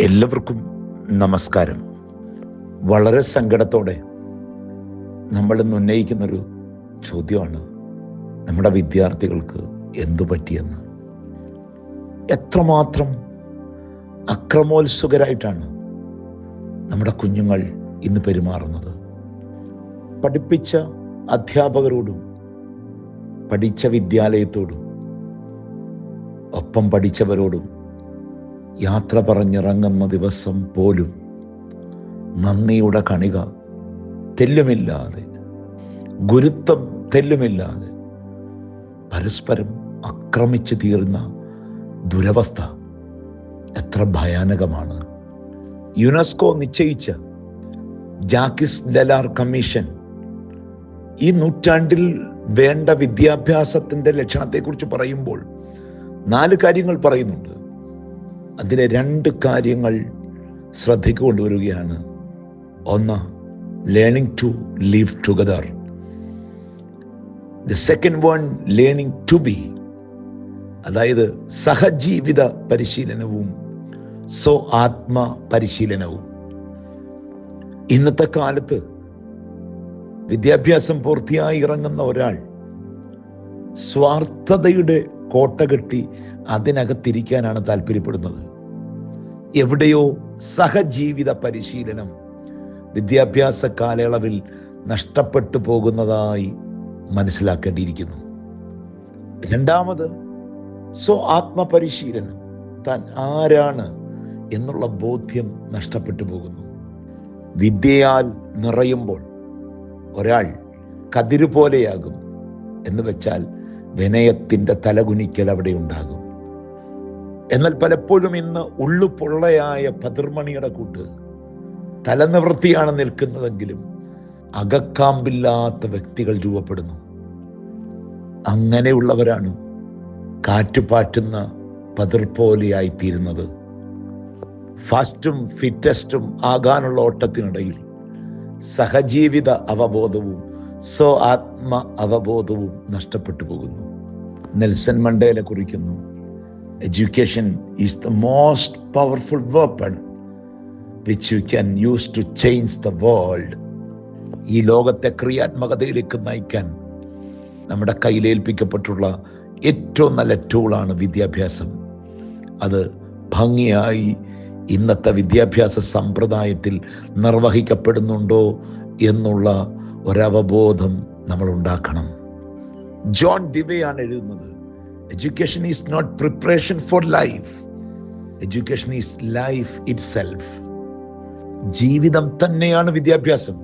എല്ലാവർക്കും നമസ്കാരം. വളരെ സങ്കടത്തോടെ നമ്മൾ ഇന്ന് ഉന്നയിക്കുന്നൊരു ചോദ്യമാണ് നമ്മുടെ വിദ്യാർത്ഥികൾക്ക് എന്തു പറ്റിയെന്ന്. എത്രമാത്രം അക്രമോത്സുകരായിട്ടാണ് നമ്മുടെ കുഞ്ഞുങ്ങൾ ഇന്ന് പെരുമാറുന്നത്. പഠിപ്പിച്ച അധ്യാപകരോടും പഠിച്ച വിദ്യാലയത്തോടും ഒപ്പം പഠിച്ചവരോടും യാത്ര പറഞ്ഞിറങ്ങുന്ന ദിവസം പോലും നന്ദിയുടെ കണിക തെല്ലുമില്ലാതെ ഗുരുത്വം തെല്ലുമില്ലാതെ പരസ്പരം ആക്രമിച്ചു തീർന്ന ദുരവസ്ഥ എത്ര ഭയാനകമാണ്. യുനെസ്കോ നിശ്ചയിച്ച ജാക്കിസ് ലലാർ കമ്മീഷൻ ഈ നൂറ്റാണ്ടിൽ വേണ്ട വിദ്യാഭ്യാസത്തിന്റെ ലക്ഷണത്തെക്കുറിച്ച് പറയുമ്പോൾ നാല് കാര്യങ്ങൾ പറയുന്നുണ്ട്. അതിലെ രണ്ട് കാര്യങ്ങൾ ശ്രദ്ധയ്ക്ക് കൊണ്ടുവരികയാണ്. ഒന്ന് learning to live together the second one learning to be അതായത് സഹജീവിത പരിശീലനവും സ്വ ആത്മ പരിശീലനവും. ഇന്നത്തെ കാലത്ത് വിദ്യാഭ്യാസം പൂർത്തിയായി ഇറങ്ങുന്ന ഒരാൾ സ്വാർത്ഥതയുടെ കോട്ട കെട്ടി അതിനകത്തിരിക്കാനാണ് താല്പര്യപ്പെടുന്നത്. എവിടെയോ സഹജീവിത പരിശീലനം വിദ്യാഭ്യാസ കാലയളവിൽ നഷ്ടപ്പെട്ടു പോകുന്നതായി മനസ്സിലാക്കേണ്ടിയിരിക്കുന്നു. രണ്ടാമത് സ്വ ആത്മപരിശീലനം. താൻ ആരാണ് എന്നുള്ള ബോധ്യം നഷ്ടപ്പെട്ടു പോകുന്നു. വിദ്യയാൽ നിറയുമ്പോൾ ഒരാൾ കതിര് പോലെയാകും എന്ന് വെച്ചാൽ വിനയത്തിന്റെ തലകുനിക്കൽ അവിടെ ഉണ്ടാകും. എന്നാൽ പലപ്പോഴും ഇന്ന് ഉള്ളുപൊള്ളയായ പതിർമണിയുടെ കൂട്ട് തലനിവൃത്തിയാണ് നിൽക്കുന്നതെങ്കിലും അകക്കാമ്പില്ലാത്ത വ്യക്തികൾ രൂപപ്പെടുന്നു. അങ്ങനെയുള്ളവരാണ് കാറ്റുപാറ്റുന്ന പതിർ പോലെയായി തീരുന്നത്. ഫാസ്റ്റും ഫിറ്റസ്റ്റും ആകാനുള്ള ഓട്ടത്തിനിടയിൽ സഹജീവിത അവബോധവും സ്വ ആത്മ അവബോധവും നഷ്ടപ്പെട്ടു പോകുന്നു. നെൽസൺ മണ്ടേല കുറിക്കുന്നു. Education is the most powerful weapon which you can use to change the world ഈ ലോകത്തെ ക്രിയാത്മകതയിലേക്ക് നയിക്കാൻ നമ്മുടെ കയ്യിലേൽപ്പിക്കപ്പെട്ടുള്ള ഏറ്റവും നല്ല ടൂളാണ് വിദ്യാഭ്യാസം. അത് ഭംഗിയായി ഇന്നത്തെ വിദ്യാഭ്യാസ സമ്പ്രദായത്തിൽ നിർവഹിക്കപ്പെടുന്നുണ്ടോ എന്നുള്ള ഒരവബോധം നമ്മൾ ഉണ്ടാക്കണം. ജോൺ ദിവയാണ് എഴുതുന്നത്. Education is not preparation for life education is life itself ജീവിതം തന്നെയാണ് വിദ്യാഭ്യാസം.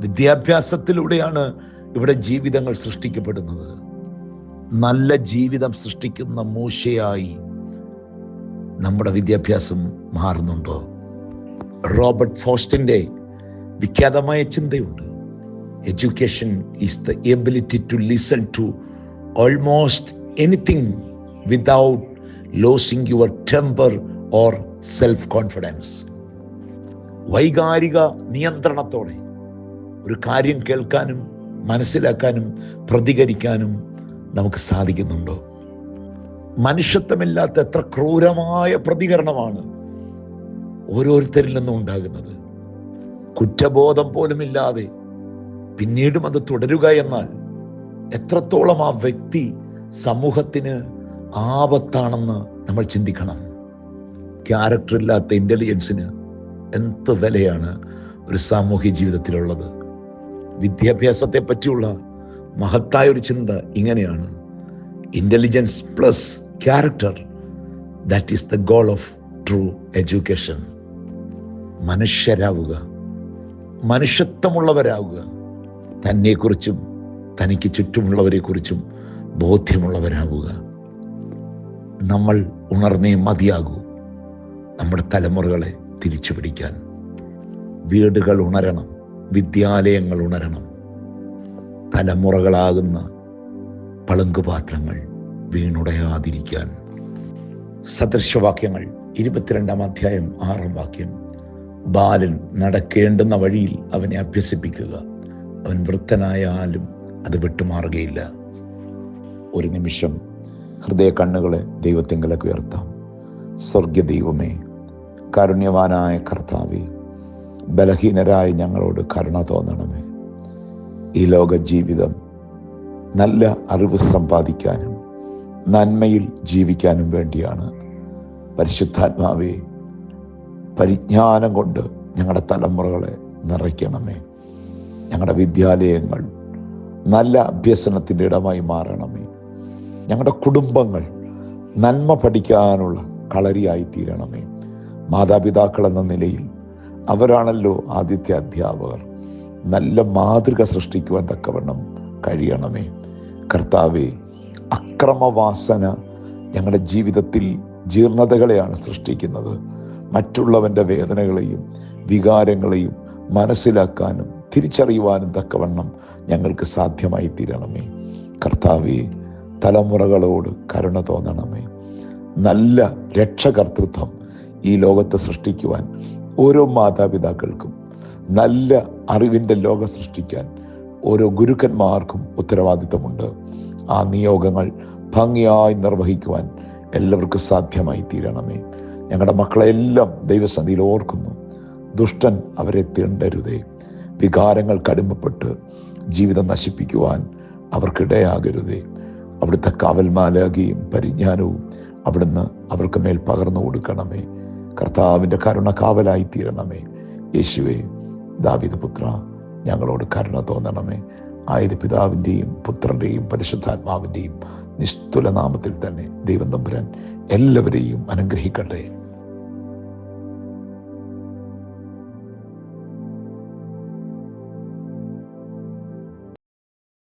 വിദ്യാഭ്യാസത്തിലൂടെയാണ് ഇവിടെ ജീവിതങ്ങൾ സൃഷ്ടിക്കപ്പെടുന്നത്. നല്ല ജീവിതം സൃഷ്ടിക്കുന്ന മൂശയായി നമ്മുടെ വിദ്യാഭ്യാസം മാറുന്നുണ്ടോ? റോബർട്ട് ഫോസ്റ്റിന്റെ വിഖ്യാതമായ ചിന്തയുണ്ട്. Education is the ability to listen to almost anything without losing your temper or self confidence വൈകാരിക നിയന്ത്രണത്തോടെ ഒരു കാര്യം കേൾക്കാനും മനസ്സിലാക്കാനും പ്രതികരിക്കാനും നമുക്ക് സാധിക്കുന്നുണ്ടോ? മനുഷ്യത്വമില്ലാത്ത എത്ര ക്രൂരമായ പ്രതികരണമാണ് ഓരോരുത്തരിൽ നിന്നും ഉണ്ടാകുന്നത്. കുറ്റബോധം പോലുമില്ലാതെ പിന്നീടും അത് തുടരുക എന്നാൽ എത്രത്തോളം ആ വ്യക്തി സമൂഹത്തിന് ആപത്താണെന്ന് നമ്മൾ ചിന്തിക്കണം. ക്യാരക്ടർ ഇല്ലാത്ത ഇന്റലിജൻസിന് എന്ത് വിലയാണ് ഒരു സാമൂഹ്യ ജീവിതത്തിലുള്ളത്? വിദ്യാഭ്യാസത്തെ പറ്റിയുള്ള മഹത്തായ ഒരു ചിന്ത ഇങ്ങനെയാണ്. Intelligence plus character that is the goal of true education മനുഷ്യരാവുക മനുഷ്യത്വമുള്ളവരാവുക തന്നെക്കുറിച്ചും തനിക്ക് ചുറ്റുമുള്ളവരെക്കുറിച്ചും ബോധ്യമുള്ളവരാവുക. നമ്മൾ ഉണർന്നേ മതിയാകൂ നമ്മുടെ തലമുറകളെ തിരിച്ചു പിടിക്കാൻ. വീടുകൾ ഉണരണം വിദ്യാലയങ്ങൾ ഉണരണം തലമുറകളാകുന്ന പളുങ്കുപാത്രങ്ങൾ വീണുടയാതിരിക്കാൻ. സദൃശവാക്യങ്ങൾ ഇരുപത്തിരണ്ടാം അധ്യായം ആറാം വാക്യം. ബാലൻ നടക്കേണ്ടുന്ന വഴിയിൽ അവനെ അഭ്യസിപ്പിക്കുക. അവൻ വൃത്തനായാലും അത് വിട്ടുമാറുകയില്ല. ഒരു നിമിഷം ഹൃദയ കണ്ണുകളെ ദൈവത്തിങ്കലേക്ക് ഉയർത്താം. സ്വർഗ്യ ദൈവമേ കാരുണ്യവാനായ കർത്താവെ ബലഹീനരായ ഞങ്ങളോട് കരുണ തോന്നണമേ. ഈ ലോക ജീവിതം നല്ല അറിവ് സമ്പാദിക്കാനും നന്മയിൽ ജീവിക്കാനും വേണ്ടിയാണ്. പരിശുദ്ധാത്മാവെ പരിജ്ഞാനം കൊണ്ട് ഞങ്ങളുടെ തലമുറകളെ നിറയ്ക്കണമേ. ഞങ്ങളുടെ വിദ്യാലയങ്ങൾ നല്ല അഭ്യസനത്തിന്റെ ഇടമായി മാറണമേ. ഞങ്ങളുടെ കുടുംബങ്ങൾ നന്മ പഠിക്കാനുള്ള കളരിയായി തീരണമേ മാതാപിതാക്കൾ എന്ന നിലയിൽ അവരാണല്ലോ ആദ്യത്തെ അധ്യാപകർ. നല്ല മാതൃക സൃഷ്ടിക്കുവാൻ തക്കവണ്ണം കഴിയണമേ. കർത്താവെ അക്രമവാസന ഞങ്ങളുടെ ജീവിതത്തിൽ ജീർണതകളെയാണ് സൃഷ്ടിക്കുന്നത്. മറ്റുള്ളവന്റെ വേദനകളെയും വികാരങ്ങളെയും മനസ്സിലാക്കാനും തിരിച്ചറിയുവാനും തക്കവണ്ണം ഞങ്ങൾക്ക് സാധ്യമായി തീരണമേ കർത്താവെ തലമുറകളോട് കരുണ തോന്നണമേ. നല്ല രക്ഷകർത്തൃത്വം ഈ ലോകത്ത് സൃഷ്ടിക്കുവാൻ ഓരോ മാതാപിതാക്കൾക്കും നല്ല അറിവിന്റെ ലോകം സൃഷ്ടിക്കാൻ ഓരോ ഗുരുക്കന്മാർക്കും ഉത്തരവാദിത്തമുണ്ട്. ആ നിയോഗങ്ങൾ ഭംഗിയായി നിർവഹിക്കുവാൻ എല്ലാവർക്കും സാധ്യമായി തീരണമേ. ഞങ്ങളുടെ മക്കളെല്ലാം ദൈവസന്നിധിയിൽ ഓർക്കുന്നു. ദുഷ്ടൻ അവരെ തീണ്ടരുതേ. വികാരങ്ങൾ കടുമ്പപ്പെട്ട് ജീവിതം നശിപ്പിക്കുവാൻ അവർക്കിടയാകരുതേ. അവിടുത്തെ കാവൽമാലാകിയും പരിജ്ഞാനവും അവിടുന്ന് അവർക്ക് മേൽ പകർന്നു കൊടുക്കണമേ. കർത്താവിന്റെ കരുണ കാവലായി തീരണമേ. യേശുവേ ദാവിദ് പുത്ര ഞങ്ങളോട് കരുണ തോന്നണമേ. ആയത് പിതാവിന്റെയും പുത്രന്റെയും പരിശുദ്ധാത്മാവിന്റെയും നിസ്തുല നാമത്തിൽ തന്നെ ദൈവം തമ്പുരാൻ എല്ലാവരെയും അനുഗ്രഹിക്കട്ടെ.